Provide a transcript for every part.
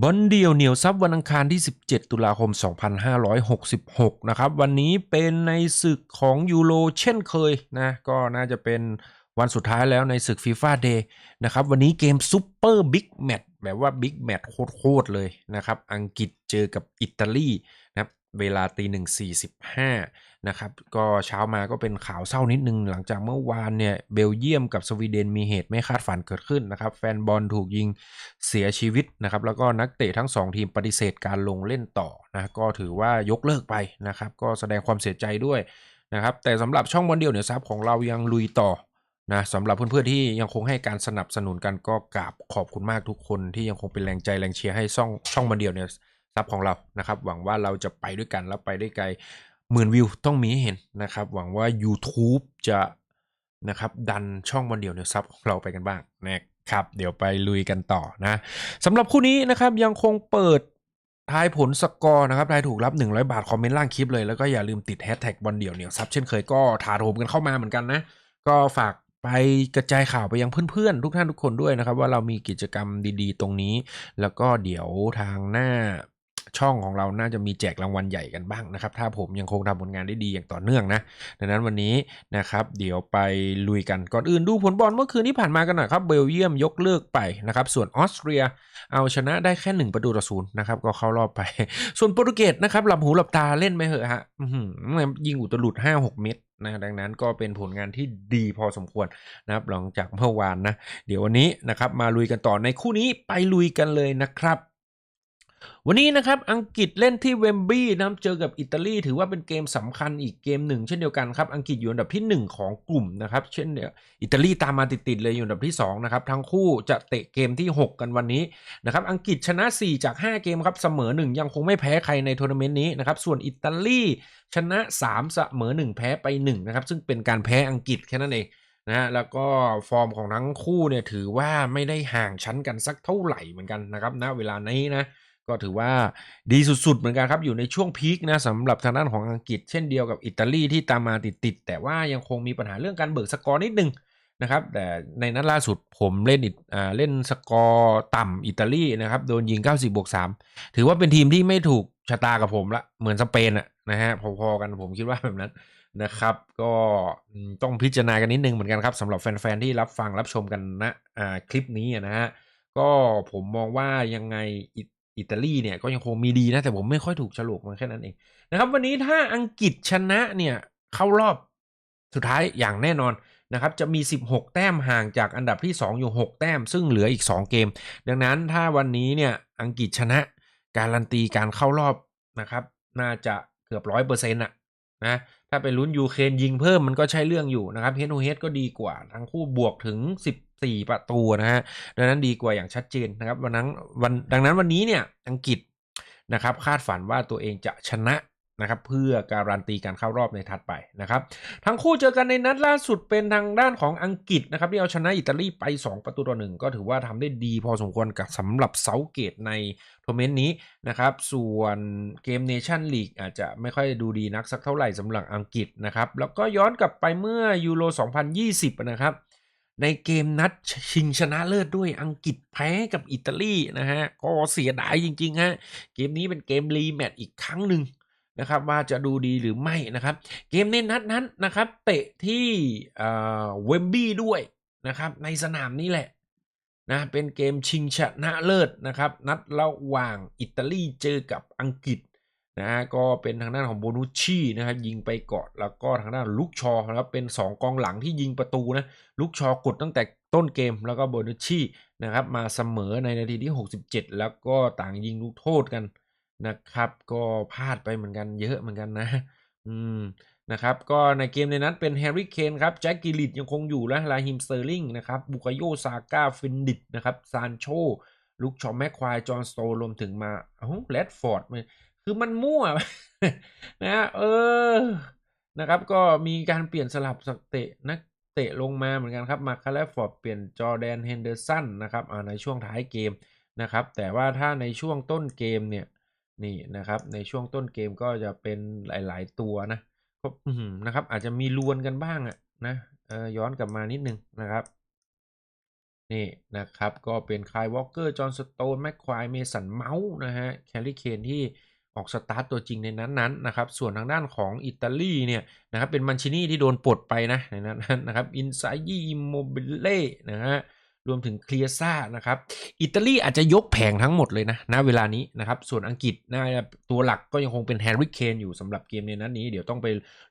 บอลเดียวเหนียวซับวันอังคารที่ 17 ตุลาคม 2566 นะครับ วันนี้เป็นในศึกของยูโรเช่นเคยนะ ก็น่าจะเป็นวันสุดท้ายแล้วในศึกฟีฟ่าเดย์นะครับ วันนี้เกมซูเปอร์บิ๊กแมตช์แบบว่าบิ๊กแมตช์โคตร ๆ เลยนะครับ อังกฤษเจอกับอิตาลีนะครับ เวลาตีหนึ่งสี่สิบห้า นะครับก็เช้ามาก็เป็นข่าวเศร้านิดนึง หลังจากเมื่อวานเนี่ยเบลเยียมกับสวีเดนมีเหตุไม่คาดฝันเกิดขึ้นนะครับ แฟนบอลถูกยิงเสียชีวิตนะครับแล้วก็นักเตะทั้ง 2 ทีมปฏิเสธการลงเล่นต่อนะก็ถือว่ายกเลิกไปนะครับก็แสดงความเสียใจด้วยนะครับแต่สำหรับช่องบอลเดียวเนี่ยซับของเรายังลุยต่อนะสำหรับเพื่อนๆที่ยังคงให้การสนับสนุนกันก็กราบขอบคุณมากทุกคนที่ยังคงเป็นแรงใจแรงเชียร์ให้ช่องช่องบอลเดียวเนี่ยซับของเรานะครับหวังว่าเราจะไปด้วยกันแล้วไปได้ไกล หมื่นวิวต้องมีให้เห็นนะครับ หวังว่า YouTube จะนะครับดันช่องวันเดียวเนี่ยซับของเราไปกันบ้างนะครับเดี๋ยวไปลุยกันต่อนะสำหรับคู่นี้นะครับยังคงเปิดทายผลสกอร์นะครับทายถูกรับ 100 บาท คอมเมนต์ล่างคลิปเลย แล้วก็อย่าลืมติดแฮชแท็กบอลเดี่ยวเนี่ยซับเช่นเคยก็ถาโถมกันเข้ามาเหมือนกันนะ ก็ฝากไปกระจายข่าวไปยังเพื่อนๆ ทุกท่านทุกคนด้วยนะครับ ว่าเรามีกิจกรรมดีๆ ตรงนี้ แล้วก็เดี๋ยวทางหน้า ช่องของเราน่าจะมีแจกรางวัลใหญ่กันบ้างนะครับ ถ้าผมยังคงทำผลงานได้ดีอย่างต่อเนื่องนะ ดังนั้นวันนี้นะครับเดี๋ยวไปลุยกันก่อนอื่นดูผลบอลเมื่อคืนที่ผ่านมากันหน่อยครับเบลเยียมยกเลิกไปนะครับ ส่วนออสเตรียเอาชนะได้แค่หนึ่งประตูต่อศูนย์นะครับก็เข้ารอบไป ส่วนโปรตุเกสนะครับหลับหูหลับตาเล่นไหมเหอะฮะยิงอุตลุดห้าหกเม็ดนะดังนั้นก็เป็นผลงานที่ดีพอสมควรนะครับหลังจากเมื่อวานนะ เดี๋ยววันนี้นะครับมาลุยกันต่อในคู่นี้ไปลุยกันเลยนะครับ วันนี้นะครับอังกฤษเล่นที่เวมบลีย์นะครับเจอกับอิตาลีถือว่าเป็นเกมสำคัญอีกเกมหนึ่งเช่นเดียวกันครับอังกฤษอยู่อันดับที่ 1 ของกลุ่มนะครับเช่นเดียวอิตาลีตามมาติดๆเลยอยู่อันดับที่2นะครับทั้งคู่จะเตะเกมที่ 6 กันวันนี้นะครับอังกฤษชนะ 4 จาก 5 เกมครับเสมอ 1 ยังคงไม่แพ้ใครในทัวร์นาเมนต์นี้นะครับส่วนอิตาลีชนะ 3 เสมอ 1 แพ้ไป1นะครับซึ่งเป็นการแพ้อังกฤษแค่นั้นเองนะฮะแล้วก็ฟอร์มของทั้งคู่เนี่ยถือว่าไม่ได้ห่างชั้นกันสักเท่าไหร่เหมือนกันนะครับณเวลานี้นะ ก็ถือว่าดีสุดๆ เหมือนกันครับ อยู่ในช่วงพีคนะสำหรับทางด้านของอังกฤษเช่นเดียวกับอิตาลีที่ตามมาติดๆ แต่ว่ายังคงมีปัญหาเรื่องการเบิกสกอร์นิดนึงนะครับแต่ในนัดล่าสุดผมเล่นอิอ่าเล่นสกอร์ต่ำอิตาลีนะครับโดนยิง 90บวก3ถือว่าเป็นทีมที่ไม่ถูกชะตากับผมละเหมือนสเปนอะนะฮะพอๆกันผมคิดว่าแบบนั้นนะครับ ก็ต้องพิจารณากันนิดนึงเหมือนกันครับสำหรับแฟนๆที่รับฟังรับชมกันนะอ่าคลิปนี้อะนะฮะก็ผมมองว่ายังไง อิตาลีเนี่ยก็ยังคงมีดีนะ แต่ผมไม่ค่อยถูกฉลกมันแค่นั้นเองนะครับ วันนี้ถ้าอังกฤษชนะเนี่ยเข้ารอบสุดท้ายอย่างแน่นอนนะครับจะมี 16 แต้มห่างจากอันดับที่ 2 อยู่ 6 แต้ม ซึ่งเหลืออีก 2 เกม ดังนั้นถ้าวันนี้เนี่ยอังกฤษชนะการันตีการเข้ารอบนะครับน่าจะเกือบร้อยเปอร์เซ็นต์อะนะถ้าไปลุ้นยูเครนยิงเพิ่มมันก็ใช่เรื่องอยู่นะครับเฮดโ o เฮดก็ดีกว่า ทั้งคู่บวกถึง 4 ประตูนะฮะดังนั้นดีกว่าอย่างชัดเจนนะครับวันนั้นวันดังนั้นวันนี้เนี่ยอังกฤษนะครับคาดฝันว่าตัวเองจะชนะนะครับเพื่อการันตีการเข้ารอบในทัดไปนะครับทั้งคู่เจอกันในนัดล่าสุดเป็นทางด้านของอังกฤษนะครับที่เอาชนะอิตาลีไป 2 ประตูต่อหนึ่งก็ถือว่าทำได้ดีพอสมควรกับสำหรับเซาเกตในทัวร์เมนต์นี้นะครับส่วนเกมเนชั่นลีกอาจจะไม่ค่อยดูดีนักสักเท่าไหร่สำหรับอังกฤษนะครับแล้วก็ย้อนกลับไปเมื่อยูโร 2020 นะครับ ในเกมนัดชิงชนะเลิศด้วยอังกฤษแพ้กับอิตาลีนะฮะก็เสียดายจริงๆฮะเกมนี้เป็นเกมรีแมตช์อีกครั้งหนึ่งนะครับว่าจะดูดีหรือไม่นะครับ เกมในนัดนั้นนะครับ เตะที่เวมบี้ด้วยนะครับ ในสนามนี้แหละนะเป็นเกมชิงชนะเลิศนะครับ นัดระหว่างอิตาลีเจอกับอังกฤษ นะฮะก็เป็นทางด้านของโบนุชชีนะครับยิงไปเก่อนแล้วก็ทางด้านลุกชอนะครับเป็น 2 กองหลังที่ยิงประตูนะลุกชอกดตั้งแต่ต้นเกมแล้วก็โบนุชชีนะครับมาเสมอในนาทีที่ 67 แล้วก็ต่างยิงลูกโทษกันนะครับ ก็พลาดไปเหมือนกันเยอะเหมือนกันนะ อืมนะครับก็ในเกมในนั้นเป็นแฮร์รี่เคนครับแจ็คกิลิตยังคงอยู่และลาฮิมสเตอร์ลิงนะครับบุกโยซาก้าฟินดิตนะครับซานโชลุกชอมแมคควายจอห์นสโตรวมถึงมาเอ้แรดฟอร์ด คือมันมั่วนะเออนะครับ ก็มีการเปลี่ยนสลับสักเตะนักเตะลงมาเหมือนกันครับมาคาแลฟอร์ดเปลี่ยนจอแดนเฮนเดอร์สันนะครับในช่วงท้ายเกมนะครับ แต่ว่าถ้าในช่วงต้นเกมเนี่ยนี่นะครับ ในช่วงต้นเกมก็จะเป็นหลาย ๆ ตัวนะก็นะครับ อาจจะมีลวนกันบ้างอะนะเออย้อนกลับมานิดนึงนะครับนี่นะครับก็เป็นคายวอลเกอร์จอห์นสโตนแม็กควายเมสันเมาส์นะฮะแคลรี่เคนที่ ออกสตาร์ตตัวจริงในนั้นๆนะครับ ส่วนทางด้านของอิตาลีเนี่ยนะครับเป็นมันชินี่ที่โดนปลดไปนะในนั้นนะครับอินไซยี่อิโมบิเล่นะฮะ รวมถึงเคลียซ่านะครับ อิตาลีอาจจะยกแผงทั้งหมดเลยนะณเวลานี้นะครับ ส่วนอังกฤษนะตัวหลักก็ยังคงเป็นแฮร์รี่เคนอยู่สำหรับเกมในนั้นนี้ เดี๋ยวต้องไป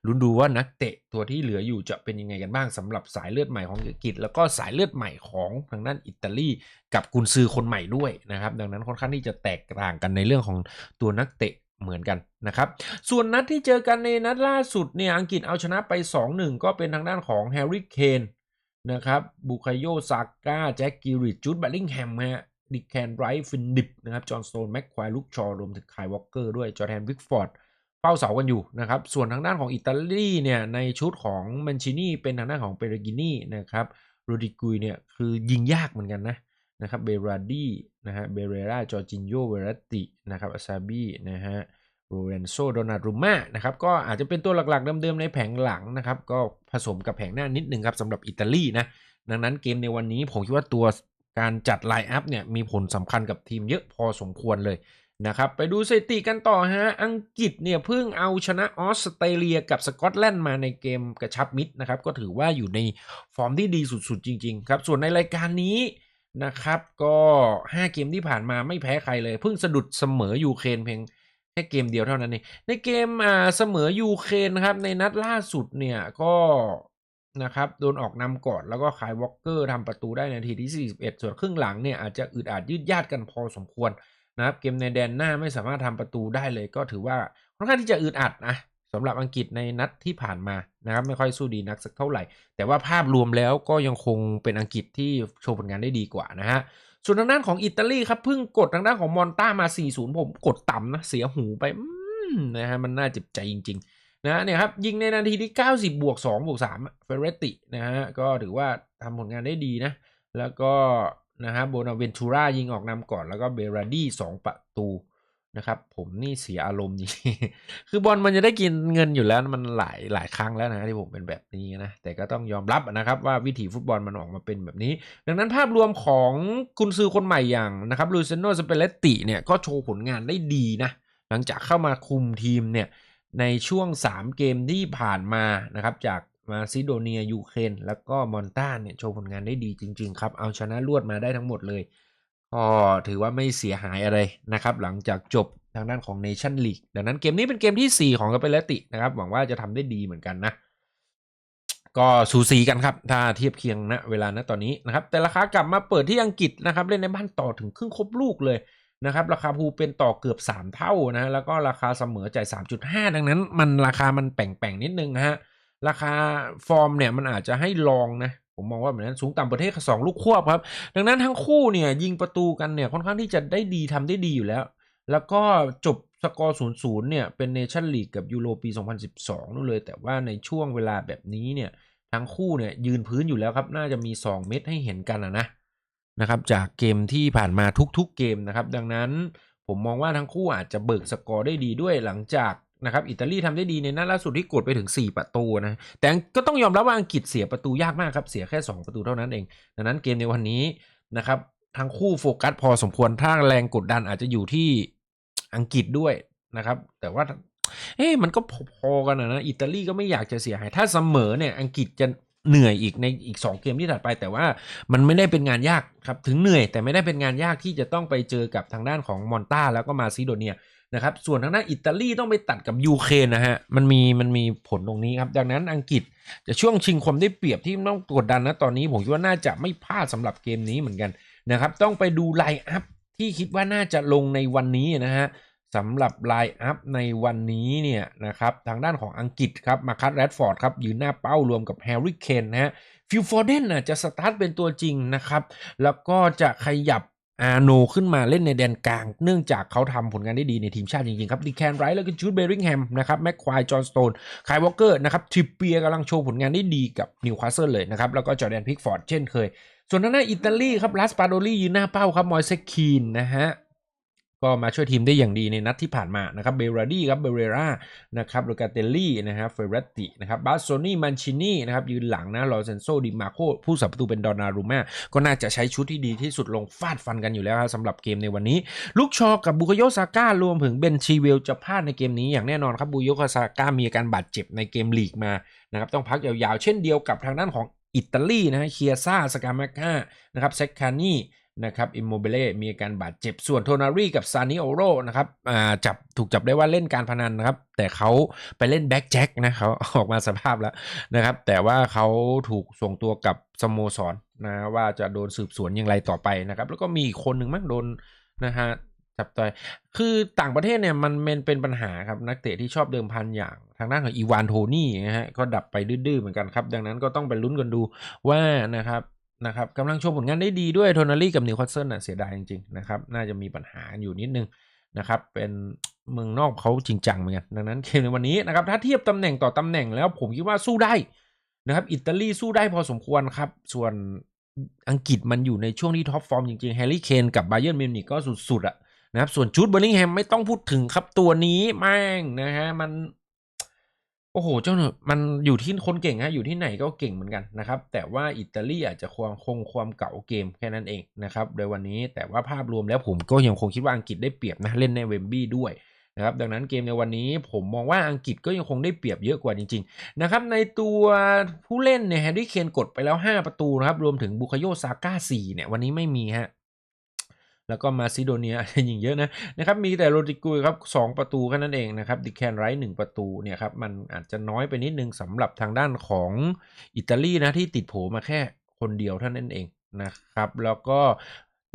ลุ้นดูว่านักเตะตัวที่เหลืออยู่จะเป็นยังไงกันบ้างสำหรับสายเลือดใหม่ของอังกฤษ แล้วก็สายเลือดใหม่ของทางด้านอิตาลีกับกุนซือคนใหม่ด้วยนะครับ ดังนั้นค่อนข้างที่จะแตกต่างกันในเรื่องของตัวนักเตะเหมือนกันนะครับ ส่วนนัดที่เจอกันในนัดล่าสุดเนี่ยอังกฤษเอาชนะไป 2-1 ก็เป็นทางด้านของแฮร์รี่เคน นะครับบุคายโยซาก้าแจ็คกิริจูดแบลลิงแฮมฮะดิแคนไรท์ฟินดิปนะครับจอห์นสโตนแม็กควายลูกชอรวมถึงคายวอลเกอร์ด้วยจอแดนวิกฟอร์ดเฝ้าเสากันอยู่นะครับ ส่วนทางด้านของอิตาลีเนี่ย ในชุดของมันชินีเป็นทางด้านของเปเรกินีนะครับโรดิกุยเนี่ย คือยิงยากเหมือนกันนะนะครับเบราดีนะฮะเบเรราจอร์จินโยเวรตินะครับอาซาบีนะฮะ โรเรนโซโดนารุม่านะครับก็อาจจะเป็นตัวหลักๆเดิมๆในแผงหลังนะครับ ก็ผสมกับแผงหน้านิดนึงครับสำหรับอิตาลีนะดังนั้นเกมในวันนี้ผมคิดว่าตัวการจัดไลน์อัพเนี่ยมีผลสำคัญกับทีมเยอะพอสมควรเลยนะครับไปดูสถิติกันต่อฮะ อังกฤษเนี่ยเพิ่งเอาชนะออสเตรเลียกับสกอตแลนด์มาในเกมกระชับมิตรนะครับ ก็ถือว่าอยู่ในฟอร์มที่ดีสุดๆ จริง ๆ ครับ ส่วนในรายการนี้นะครับ ก็ 5 เกมที่ผ่านมาไม่แพ้ใครเลย เพิ่งสะดุดเสมอยูเครนเพียง แค่เกมเดียวเท่านั้นเองในเกมอ่าเสมอยูเครนนะครับ ในนัดล่าสุดเนี่ยก็นะครับโดนออกนำก่อนแล้วก็คายวอลเกอร์ทำประตูได้ในนาทีที่ 41 ส่วนครึ่งหลังเนี่ยอาจจะอึดอัดยืดยาดกันพอสมควรนะครับเกมในแดนหน้าไม่สามารถทำประตูได้เลยก็ถือว่าค่อนข้างที่จะอึดอัดนะสำหรับอังกฤษในนัดที่ผ่านมานะครับไม่ค่อยสู้ดีนักสักเท่าไหร่ แต่ว่าภาพรวมแล้วก็ยังคงเป็นอังกฤษที่โชว์ผลงานได้ดีกว่านะฮะ ส่วนทางด้านของอิตาลีครับเพิ่งกดทางด้านของมอนต้ามา 4-0 ผมกดต่ำนะเสียหูไปอืมนะฮะมันน่าเจ็บใจจริง ๆ นะเนี่ยครับยิงในนาทีที่ 90 บวก 2 บวก3เฟเรตินะฮะก็ถือว่าทำผลงานได้ดีนะ แล้วก็นะฮะโบนาเวนทูรายิงออกนำก่อนแล้วก็เบราดี้2ประตู นะครับ ผมนี่เสียอารมณ์จริงคือบอลมันจะได้กินเงินอยู่แล้วมันหลายหลายครั้งแล้วนะที่ผมเป็นแบบนี้นะแต่ก็ต้องยอมรับนะครับว่าวิถีฟุตบอลมันออกมาเป็นแบบนี้ ดังนั้นภาพรวมของกุนซือคนใหม่อย่างนะครับลูเซโนสเปเลตติเนี่ยก็โชว์ผลงานได้ดีนะหลังจากเข้ามาคุมทีมเนี่ยในช่วง 3 เกมที่ผ่านมานะครับจากมาซิโดเนียยูเครนแล้วก็มอนตาเนี่ยโชว์ผลงานได้ดีจริง ๆ ครับ เอาชนะรวดมาได้ทั้งหมดเลย ก็ถือว่าไม่เสียหายอะไรนะครับ หลังจากจบทางด้านของเนชั่นลีกดังนั้นเกมนี้เป็นเกมทีสี่4 ของกาเปเลตินะครับ หวังว่าจะทำได้ดีเหมือนกันนะก็สูสีกันครับ ถ้าเทียบเคียงณเวลาณตอนนี้นะครับ แต่ราคากลับมาเปิดที่อังกฤษนะครับ เล่นในบ้านต่อถึงครึ่งครบลูกเลยนะครับ ราคาภูเป็นต่อเกือบ 3 เท่านะแล้วก็ราคาเสมอจ่าย 3.5 ดังนั้น มันราคามันแป่งๆนิดนึงนะฮะราคาฟอร์มเนี่ยมันอาจจะให้ลองนะ ผมมองว่าแบบนั้นสูงต่ำประเทศสองลูกควบครับ ดังนั้นทั้งคู่เนี่ยยิงประตูกันเนี่ยค่อนข้างที่จะได้ดีทำได้ดีอยู่แล้ว แล้วก็จบสกอร์0-0เนี่ยเป็นเนชั่นลีกกับยูโรปี 2012นู่นเลย แต่ว่าในช่วงเวลาแบบนี้เนี่ยทั้งคู่เนี่ยยืนพื้นอยู่แล้วครับ น่าจะมี 2 เม็ดให้เห็นกันนะนะนะครับจากเกมที่ผ่านมาทุกๆเกมนะครับ ดังนั้นผมมองว่าทั้งคู่อาจจะเบิกสกอร์ได้ดีด้วยหลังจาก นะครับอิตาลีทำได้ดีในนัดล่าสุดที่กดไปถึง 4 ประตูนะ แต่ก็ต้องยอมรับว่าอังกฤษเสียประตูยากมากครับ เสียแค่ 2 ประตูเท่านั้นเอง ดังนั้นเกมในวันนี้นะครับทั้งคู่โฟกัสพอสมควรถ้าแรงกดดันอาจจะอยู่ที่อังกฤษด้วยนะครับ แต่ว่าเอ๊ะมันก็พอๆกันนะอิตาลีก็ไม่อยากจะเสียหาย ถ้าเสมอเนี่ยอังกฤษจะเหนื่อยอีกในอีก 2 เกมที่ถัดไป แต่ว่ามันไม่ได้เป็นงานยากครับถึงเหนื่อย แต่ไม่ได้เป็นงานยากที่จะต้องไปเจอกับทางด้านของมอนตาแล้วก็มาซิโดเนีย นะครับ ส่วนทางด้านอิตาลีต้องไปตัดกับยูเครนนะฮะ มันมีมันมีผลตรงนี้ครับ ดังนั้นอังกฤษจะช่วงชิงความได้เปรียบที่ต้องกดดันนะตอนนี้ผมคิดว่าน่าจะไม่พลาดสำหรับเกมนี้เหมือนกันนะครับ ต้องไปดูไลน์อัพที่คิดว่าน่าจะลงในวันนี้นะฮะสำหรับไลน์อัพในวันนี้เนี่ยนะครับทางด้านของอังกฤษครับมาคัตแรดฟอร์ดครับยืนหน้าเป้ารวมกับแฮร์รี่เคนนะฮะฟิลฟอร์เดนน่ะจะสตาร์ทเป็นตัวจริงนะครับ แล้วก็จะขยับ อาโนขึ้นมาเล่นในแดนกลาง เนื่องจากเขาทำผลงานได้ดีในทีมชาติจริงๆครับดีแคนไรท์แล้วก็จูดเบริงแฮมนะครับแม็กควายจอห์นสโตนคายวอลเกอร์นะครับทริปเปียกำลังโชว์ผลงานได้ดีกับนิวคาสเซิลเลยนะครับแล้วก็จอร์แดนพิกฟอร์ดเช่นเคย ส่วนทางด้าอิตาลีครับลาสปาโดลี่ยืนหน้าเป้าครับมอยเซคีนนะฮะ ก็มาช่วยทีมได้อย่างดีในนัดที่ผ่านมานะครับเบราดี้ครับเบเรรานะครับโรกาเตลลี่นะครับเฟรตตินะครับบาโซนี่มันชินี่นะครับยืนหลังนะลอเซนโซดิมาโคผู้สับประตูเป็นดอนารูมาก็น่าจะใช้ชุดที่ดีที่สุดลงฟาดฟันกันอยู่แล้วครับสำหรับเกมในวันนี้ ลูกชอกับบุคโยซาก้ารวมถึงเบนชีเวลจะพลาดในเกมนี้อย่างแน่นอนครับบุคโยซาก้ามีอาการบาดเจ็บในเกมลีกมานะครับต้องพักยาวๆ เช่นเดียวกับทางด้านของอิตาลีนะฮะเคียซ่าสกามาก้านะครับเซคคานี่ นะครับอิมโมเบเล่มีอาการบาดเจ็บส่วนโทนารีกับซานิโอโรนะครับอ่าจับถูกจับได้ว่าเล่นการพนันนะครับ แต่เขาไปเล่นแบ็กแจ็คนะเขาออกมาสภาพแล้วนะครับ แต่ว่าเขาถูกส่งตัวกับสโมสรนนะว่าจะโดนสืบสวนอย่างไรต่อไปนะครับ แล้วก็มีคนหนึ่งมั้งโดนนะฮะจับต่อยคือต่างประเทศเนี่ยมันเป็นเป็นปัญหาครับนักเตะที่ชอบเดิมพันอย่างทางด้านของอีวานโทนี่นะฮะก็ดับไปดื้อๆเหมือนกันครับ ดังนั้นก็ต้องไปลุ้นกันดูว่านะครับ นะครับกำลังโชว์ผลงานได้ดีด้วยโทนารี่กับนิวคาสเซิลน่ะเสียดายจริงๆนะครับน่าจะมีปัญหาอยู่นิดนึงนะครับเป็นเมืองนอกเขาจริงจังเหมือนกันดังนั้นเกมในวันนี้นะครับถ้าเทียบตำแหน่งต่อตำแหน่งแล้วผมคิดว่าสู้ได้นะครับอิตาลีสู้ได้พอสมควรครับ ส่วนอังกฤษมันอยู่ในช่วงที่ท็อปฟอร์มจริงๆแฮร์รี่เคนกับไบเย r n นมิวนิกก็สุดๆอะนะครับส่วนจูดเบอร์ลิงแฮมไม่ต้องพูดถึงครับตัวนี้แม่งนะฮะมัน โอ้โห เจ้าหน่มันอยู่ที่คนเก่งฮะอยู่ที่ไหนก็เก่งเหมือนกันนะครับ แต่ว่าอิตาลีอาจจะความคงความเก่าเกมแค่นั้นเองนะครับโดยวันนี้แต่ว่าภาพรวมแล้วผมก็ยังคงคิดว่าอังกฤษได้เปรียบนะเล่นในเวมบี้ด้วยนะครับดังนั้นเกมในวันนี้ผมมองว่าอังกฤษก็ยังคงได้เปรียบเยอะกว่าจริงๆนะครับในตัวผู้เล่นเนี่ยแฮร์รี่เคนกดไปแล้ว 5 ประตูนะครับรวมถึงบุคโยซาก้า4เนี่ยวันนี้ไม่มีฮะ แล้วก็มาซิโดเนียยิงเยอะนะนะครับมีแต่โรดิกุยครับสองประตูแค่นั้นเองนะครับดิแคนไรท์หนึ่งประตูเนี่ยครับมันอาจจะน้อยไปนิดนึงสำหรับทางด้านของอิตาลีนะที่ติดโผมาแค่คนเดียวเท่านั้นเองนะครับแล้วก็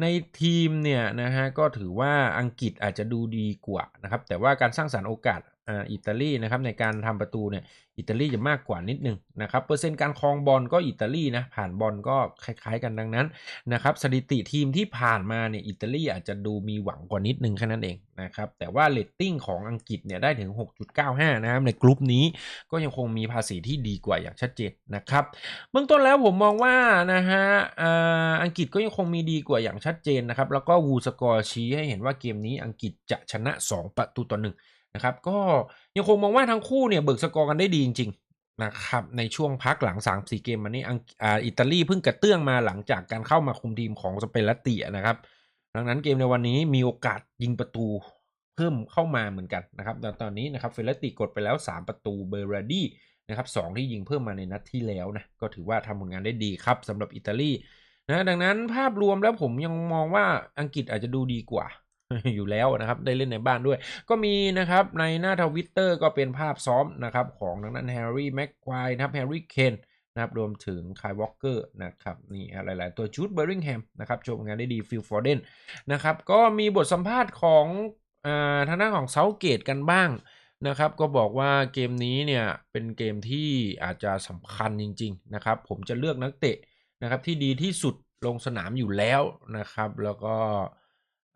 ในทีมเนี่ยนะฮะก็ถือว่าอังกฤษอาจจะดูดีกว่านะครับแต่ว่าการสร้างสารรค์โอกาส อิตาลีนะครับในการทำประตูเนี่ยอิตาลีจะมากกว่านิดนึงนะครับเปอร์เซ็นต์การครองบอลก็อิตาลีนะผ่านบอลก็คล้ายๆกันดังนั้นนะครับสถิติทีมที่ผ่านมาเนี่ยอิตาลีอาจจะดูมีหวังกว่านิดนึงแค่นั้นเองนะครับแต่ว่าเลตติ้งของอังกฤษเนี่ยได้ถึง 6.95 นะครับในกลุ่มนี้ก็ยังคงมีภาษีที่ดีกว่าอย่างชัดเจนนะครับเบื้องต้นแล้วผมมองว่านะฮะอังกฤษก็ยังคงมีดีกว่าอย่างชัดเจนนะครับแล้วก็วูสกอร์ชี้ให้เห็นว่าเกมนี้อังกฤษจะชนะ 2 ประตูต่อหนึ่ง นะครับก็ยังคงมองว่าทั้งคู่เนี่ยเบิกสกอร์กันได้ดีจริงๆนะครับในช่วงพักหลัง 3-4 เกมมานี้อังอ่าอิตาลีเพิ่งกระเตื้องมาหลังจากการเข้ามาคุมทีมของสเปนและเตียนะครับดังนั้นเกมในวันนี้มีโอกาสยิงประตูเพิ่มเข้ามาเหมือนกันนะครับแต่ตอนนี้นะครับเฟลติกดไปแล้ว 3 ประตูเบรราดี้นะครับสที่ยิงเพิ่มมาในนัดที่แล้วนะก็ถือว่าทำผลงานได้ดีครับสำหรับอิตาลีนะดังนั้นภาพรวมแล้วผมยังมองว่าอังกฤษอาจจะดูดีกว่า อยู่แล้วนะครับได้เล่นในบ้านด้วย ก็มีนะครับในหน้าทวิตเตอร์ก็เป็นภาพซ้อมนะครับของทางด้านแฮร์รี่แม็กควายนะครับแฮร์รี่เคนนะครับรวมถึงคายวอลเกอร์นะครับนี่หลาย ๆ ตัวจูดเบอร์ริงแฮมนะครับโชว์งานได้ดีฟิลฟอร์เดนนะครับก็มีบทสัมภาษณ์ของอทางด้านของเซาเกตกันบ้างนะครับก็บอกว่าเกมนี้เนี่ยเป็นเกมที่อาจจะสำคัญจริง ๆ นะครับ ผมจะเลือกนักเตะนะครับที่ดีที่สุดลงสนามอยู่แล้วนะครับ แล้วก็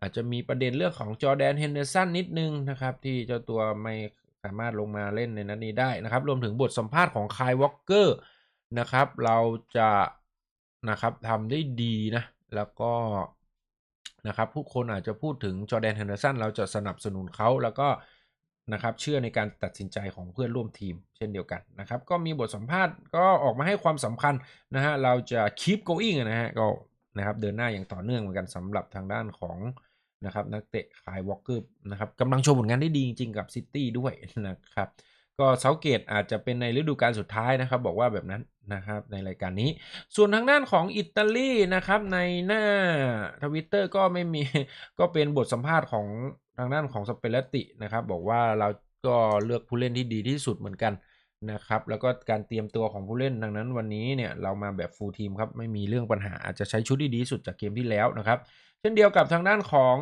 อาจจะมีประเด็นเรื่องของจอแดนเฮนเดอร์สันนิดนึงนะครับที่เจ้าตัวไม่สามารถลงมาเล่นในนัดนี้ได้นะครับ รวมถึงบทสัมภาษณ์ของคายวอลเกอร์นะครับ เราจะนะครับทำได้ดีนะ แล้วก็นะครับผู้คนอาจจะพูดถึงจอแดนเฮนเดอร์สันเราจะสนับสนุนเขาแล้วก็นะครับเชื่อในการตัดสินใจของเพื่อนร่วมทีม เช่นเดียวกันนะครับ ก็มีบทสัมภาษณ์ก็ออกมาให้ความสำคัญนะฮะเราจะ keep going นะฮะก็นะครับเดินหน้าอย่างต่อเนื่องเหมือนกันสำหรับทางด้านของ นะครับนักเตะคายวอลเกอร์นะครับกำลังโชว์ผลงานได้ดีจริงๆกับซิตี้ด้วยนะครับก็เซาเกตอาจจะเป็นในฤดูกาลสุดท้ายนะครับ บอกว่าแบบนั้นนะครับในรายการนี้ ส่วนทางด้านของอิตาลีนะครับในหน้าทวิตเตอร์ก็ไม่มีก็เป็นบทสัมภาษณ์ของทางด้านของสเปเลตตินะครับบอกว่าเราก็เลือกผู้เล่นที่ดีที่สุดเหมือนกันนะครับแล้วก็การเตรียมตัวของผู้เล่นดังนั้นวันนี้เนี่ยเรามาแบบฟูลทีมครับไม่มีเรื่องปัญหาอาจจะใช้ชุดที่ดีที่สุดจากเกมที่แล้วนะครับ เช่นเดียวกับทางด้านของ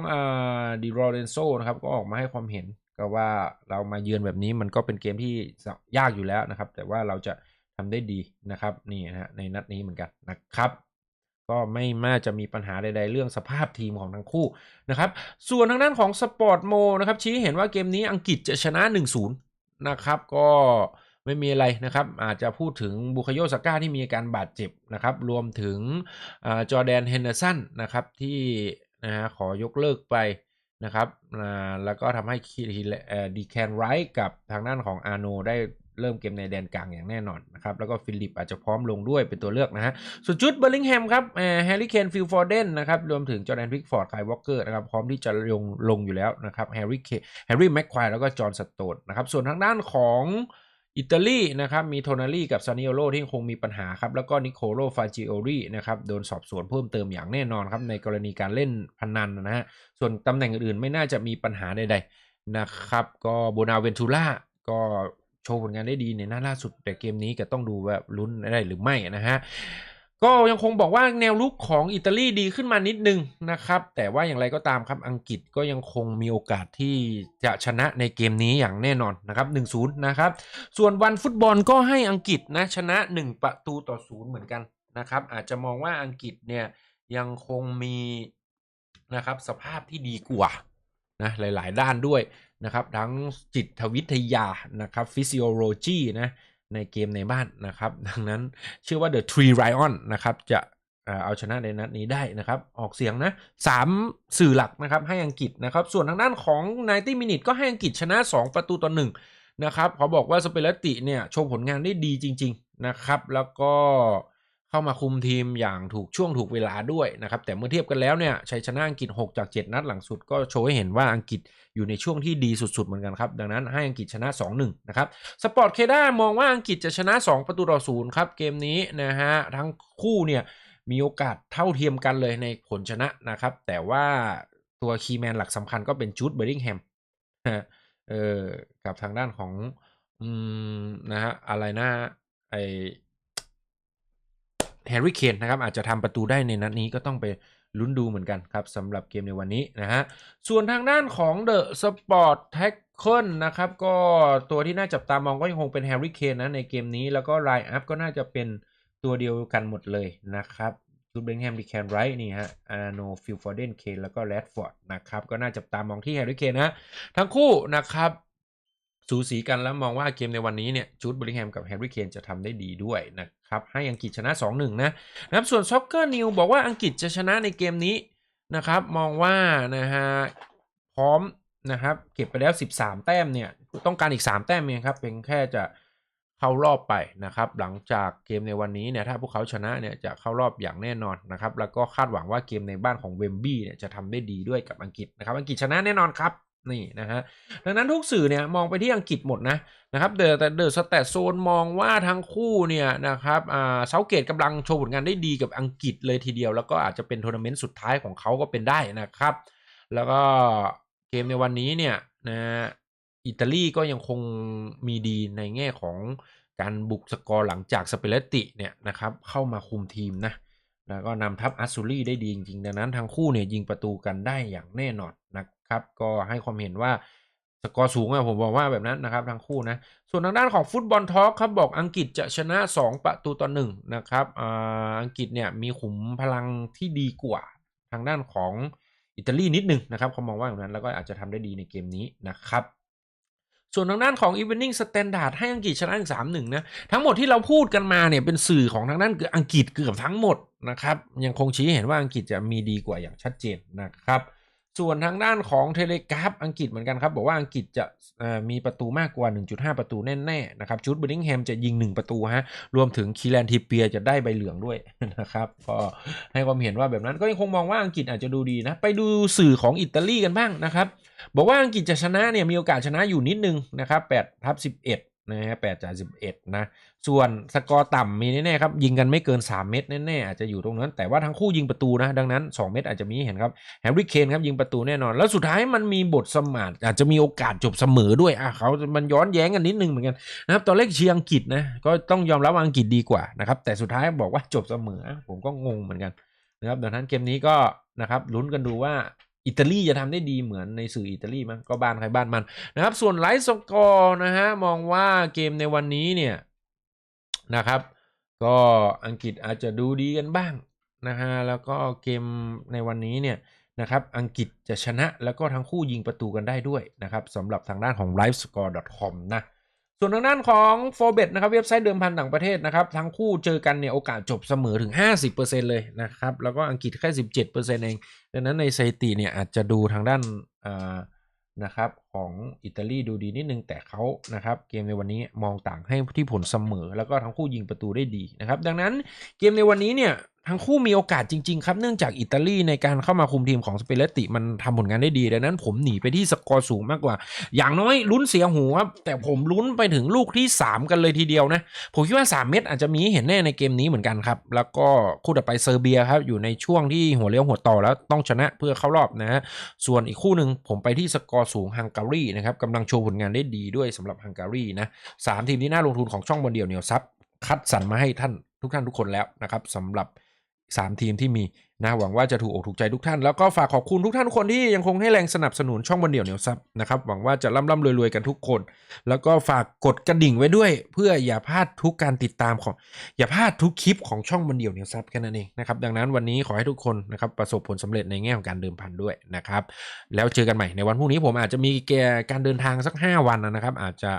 ดิโรเรนโซนะครับก็ออกมาให้ความเห็นก็ว่าเรามาเยือนแบบนี้มันก็เป็นเกมที่ยากอยู่แล้วนะครับ แต่ว่าเราจะทำได้ดีนะครับนี่นะฮะในนัดนี้เหมือนกันนะครับก็ไม่น่าจะมีปัญหาใดๆ เรื่องสภาพทีมของทั้งคู่นะครับ ส่วนทางด้านของสปอร์ตโมนะครับชี้เห็นว่าเกมนี้อังกฤษจะชนะ 1-0 นะครับ ก็ ไม่มีอะไรนะครับ อาจจะพูดถึงบุคโยสก้าที่มีอาการบาดเจ็บนะครับ รวมถึงจอแดนเฮนเดอร์สันนะครับที่นะฮะขอยกเลิกไปนะครับแล้วก็ทำให้ดีแคนไรท์กับทางด้านของอาโนได้เริ่มเกมในแดนกลางอย่างแน่นอนนะครับ แล้วก็ฟิลิปอาจจะพร้อมลงด้วยเป็นตัวเลือกนะฮะ ส่วนจุดเบอร์ลิงแฮมครับแฮร์รี่เคนฟิลฟอร์เดนนะครับ รวมถึงจอร์แดนพิกฟอร์ดไคลวอลเกอร์นะครับ พร้อมที่จะลงลงอยู่แล้วนะครับ แฮร์รี่เคแฮร์รี่แม็กควายแล้วก็จอห์นสโตนนะครับ ส่วนทางด้านของ อิตาลีนะครับมีโทนาลีกับซานิโอโลที่คงมีปัญหาครับแล้วก็นิโคโลฟาจิโอรีนะครับโดนสอบสวนเพิ่มเติมอย่างแน่นอนครับในกรณีการเล่นพนันนะฮะส่วนตำแหน่งอื่นๆไม่น่าจะมีปัญหาใดๆนะครับก็โบนาเวนทูล่าก็โชว์ผลงานได้ดีในหน้าล่าสุดแต่เกมนี้ก็ต้องดูว่าลุ้นได้หรือไม่นะฮะ ก็ยังคงบอกว่าแนวลุกของอิตาลีดีขึ้นมานิดนึงนะครับ แต่ว่าอย่างไรก็ตามครับอังกฤษก็ยังคงมีโอกาสที่จะชนะในเกมนี้อย่างแน่นอนนะครับ 1-0 นะครับ ส่วนวันฟุตบอลก็ให้อังกฤษนะชนะ 1 ประตูต่อศูนย์เหมือนกันนะครับ อาจจะมองว่าอังกฤษเนี่ยยังคงมีนะครับสภาพที่ดีกว่านะหลาย ๆ ด้านด้วยนะครับ ทั้งจิตวิทยานะครับฟิสิโอโลจีนะ ในเกมในบ้านนะครับ ดังนั้นเชื่อว่า The Tree Lion นะครับจะเอาชนะในนัดนี้ได้นะครับ ออกเสียงนะสามสื่อหลักนะครับให้อังกฤษนะครับ ส่วนทางด้านของ90 Minute ก็ให้อังกฤษชนะ 2 ประตูต่อหนึ่งนะครับเขาบอกว่าสเปเลติเนี่ยโชว์ผลงานได้ดีจริง ๆ นะครับ แล้วก็ เข้ามาคุมทีมอย่างถูกช่วงถูกเวลาด้วยนะครับ แต่เมื่อเทียบกันแล้วเนี่ยชัยชนะอังกฤษ 6 จาก 7 นัดหลังสุดก็โชว์ให้เห็นว่าอังกฤษอยู่ในช่วงที่ดีสุดๆเหมือนกันครับ ดังนั้นให้อังกฤษชนะ 2-1 นะครับสปอร์ตเคด้ามองว่าอังกฤษจะชนะ 2 ประตูต่อศูนย์ครับเกมนี้นะฮะทั้งคู่เนี่ยมีโอกาสเท่าเทียมกันเลยในผลชนะนะครับ แต่ว่าตัวคีย์แมนหลักสำคัญก็เป็นจูดเบอร์ดิงแฮมเออกับทางด้านของอืมนะฮะอะไรนะไอ แฮร์รี่เคนนะครับอาจจะทำประตูได้ในนัดนี้ก็ต้องไปลุ้นดูเหมือนกันครับสำหรับเกมในวันนี้นะฮะส่วนทางด้านของเดอะสปอร์ตแท็กเคิลนะครับก็ตัวที่น่าจับตามองก็ยังคงเป็นแฮร์รี่เคนนะในเกมนี้แล้วก็ไลน์อัพก็น่าจะเป็นตัวเดียวกันหมดเลยนะครับจูดเบงแฮมดิแคนไรท์นี่ฮะอาโนฟิลฟอร์เดนเคนแล้วก็แรดฟอร์ดนะครับก็น่าจับตามองที่แฮร์รี่เคนนะทั้งคู่นะครับ สูสีกันแล้วมองว่าเกมในวันนี้เนี่ยจูดบริแฮมกับแฮร์รี่เคนจะทำได้ดีด้วยนะครับให้อังกฤษชนะ 2-1 นะนะครับส่วนซ็อกเกอร์นิวบอกว่าอังกฤษจะชนะในเกมนี้นะครับมองว่านะฮะพร้อมนะครับเก็บไปแล้ว 13 แต้มเนี่ยต้องการอีก 3 แต้มเองครับเพียงแค่จะเข้ารอบไปนะครับหลังจากเกมในวันนี้เนี่ยถ้าพวกเขาชนะเนี่ยจะเข้ารอบอย่างแน่นอนนะครับแล้วก็คาดหวังว่าเกมในบ้านของเวมบี้เนี่ยจะทำได้ดีด้วยกับอังกฤษนะครับอังกฤษชนะแน่นอนครับ นี่นะฮะดังนั้นทุกสื่อเนี่ยมองไปที่อังกฤษหมดนะนะครับเดอแต่เดอสแตทโซนมองว่าทั้งคู่เนี่ยนะครับอ่าเซาเกตกำลังโชว์ผลงานได้ดีกับอังกฤษเลยทีเดียว แล้วก็อาจจะเป็นทัวร์นาเมนต์สุดท้ายของเขาก็เป็นได้นะครับ แล้วก็เกมในวันนี้เนี่ยนะอิตาลีก็ยังคงมีดีในแง่ของการบุกสกอร์หลังจากสเปเลติเนี่ยนะครับเข้ามาคุมทีมนะแล้วก็นำทัพอัสซูรี่ได้ดีจริงๆดังนั้นทั้งคู่เนี่ยยิงประตูกันได้อย่างแน่นอน ครับก็ให้ความเห็นว่าสกอร์สูงอะผมบอกว่าแบบนั้นนะครับทั้งคู่นะส่วนทางด้านของฟุตบอลทอล์กครับบอกอังกฤษจะชนะ 2 ประตูต่อ1นะครับอังกฤษเนี่ยมีขุมพลังที่ดีกว่าทางด้านของอิตาลีนิดนึงนะครับเขามองว่าแบบนั้นแล้วก็อาจจะทำได้ดีในเกมนี้นะครับส่วนทางด้านของ Evening Standard ให้อังกฤษชนะอีกสามหนึ่งนะทั้งหมดที่เราพูดกันมาเนี่ยเป็นสื่อของทางด้านคืออังกฤษเกือบทั้งหมดนะครับยังคงชี้เห็นว่าอังกฤษจะมีดีกว่าอย่างชัดเจนนะครับ ส่วนทางด้านของเทเลกราฟอังกฤษเหมือนกันครับ บอกว่าอังกฤษจะมีประตูมากกว่า 1.5 ประตูแน่ๆนะครับจูดเบอร์ดิงแฮมจะยิง 1 ประตูฮะรวมถึงคีแลนทีเปียจะได้ใบเหลืองด้วยนะครับก็ให้ความเห็นว่าแบบนั้นก็ยังคงมองว่าอังกฤษอาจจะดูดีนะ ไปดูสื่อของอิตาลีกันบ้างนะครับ บอกว่าอังกฤษจะชนะเนี่ยมีโอกาสชนะอยู่นิดนึงนะครับ8ทับ11 นะฮะ8จาก11นะ ส่วนสกอร์ต่ำมีแน่ๆครับ ยิงกันไม่เกิน 3 เม็ดแน่ๆ อาจจะอยู่ตรงนั้น แต่ว่าทั้งคู่ยิงประตูนะ ดังนั้น 2 เม็ดอาจจะมีเห็นครับแฮร์รี่เคนครับยิงประตูแน่นอน แล้วสุดท้ายมันมีบทสมานอาจจะมีโอกาสจบเสมอด้วยอะเขามันย้อนแย้งกันนิดนึงเหมือนกันนะครับตอนแรกเชียร์อังกฤษนะก็ต้องยอมรับว่าอังกฤษดีกว่านะครับแต่สุดท้ายบอกว่าจบเสมอผมก็งงเหมือนกันนะครับดังนั้นเกมนี้ก็นะครับลุ้นกันดูว่า อิตาลีจะทำได้ดีเหมือนในสื่ออิตาลีมั้งก็บ้านใครบ้านมันนะครับ ส่วนไลฟ์สกอร์นะฮะมองว่าเกมในวันนี้เนี่ยนะครับ ก็อังกฤษอาจจะดูดีกันบ้างนะฮะแล้วก็เกมในวันนี้เนี่ยนะครับอังกฤษจะชนะแล้วก็ทั้งคู่ยิงประตูกันได้ด้วยนะครับสำหรับทางด้านของ livescore.com นะ ส่วนทางด้านของ f o r b e t นะครับเว็บไซต์เดิมพันต่างประเทศนะครับ ทั้งคู่เจอกันเนี่ยโอกาสจบเสมอถึง 50%เลยนะครับ แล้วก็อังกฤษแค่ 17%เอง ดังนั้นในสถิติเนี่ยอาจจะดูทางด้านอ่านะครับของอิตาลีดูดีนิดนึงแต่เขานะครับเกมในวันนี้มองต่างให้ที่ผลเสมอ แล้วก็ทั้งคู่ยิงประตูได้ดีนะครับดังนั้นเกมในวันนี้เนี่ยทั้งคู่มีโอกาสจริง ๆ ครับ เนื่องจากอิตาลีในการเข้ามาคุมทีมของสเปเลติมันทำผลงานได้ดี ดังนั้นผมหนีไปที่สกอร์สูงมากกว่า อย่างน้อยลุ้นเสียหูครับ แต่ผมลุ้นไปถึงลูกที่ 3 กันเลยทีเดียวนะ ผมคิดว่า 3 เม็ดอาจจะมีเห็นแน่ในเกมนี้เหมือนกันครับ แล้วก็คู่ต่อไปเซอร์เบียครับอยู่ในช่วงที่หัวเลี้ยวหัวต่อแล้วต้องชนะเพื่อเข้ารอบนะฮะส่วนอีกคู่หนึ่งผมไปที่สกอร์สูงฮังการีนะครับกำลังโชว์ผลงานได้ดีด้วยสำหรับฮังการีนะสามทีมที่น่าลงทุนของช่องบอลเดียวเหนียวซับคัดสรรมาให้ท่านทุกท่านทุกคนแล้วนะครับสำหรับ 3 ทีมที่มีนะหวังว่าจะถูกอกถูกใจทุกท่าน แล้วก็ฝากขอบคุณทุกท่านทุกคนที่ยังคงให้แรงสนับสนุนช่องบอลเดี่ยวเหนียวซับนะครับหวังว่าจะร่ำร่ำรวยรวยกันทุกคน แล้วก็ฝากกดกระดิ่งไว้ด้วย เพื่ออย่าพลาดทุกการติดตามของ อย่าพลาดทุกคลิปของช่องบอลเดี่ยวเหนียวซับแค่นั้นเองนะครับดังนั้นวันนี้ขอให้ทุกคนนะครับประสบผลสำเร็จในแง่ของการเดิมพันด้วยนะครับแล้วเจอกันใหม่ในวันพรุ่งนี้ผมอาจจะมีแกการเดินทางสัก 5 วันนะครับอาจจะ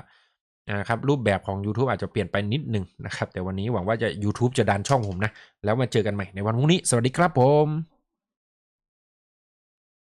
นะครับรูปแบบของ YouTube อาจจะเปลี่ยนไปนิดหนึ่งนะครับ แต่วันนี้หวังว่าจะ YouTube จะดันช่องผมนะ แล้วมาเจอกันใหม่ในวันพรุ่งนี้ สวัสดีครับผม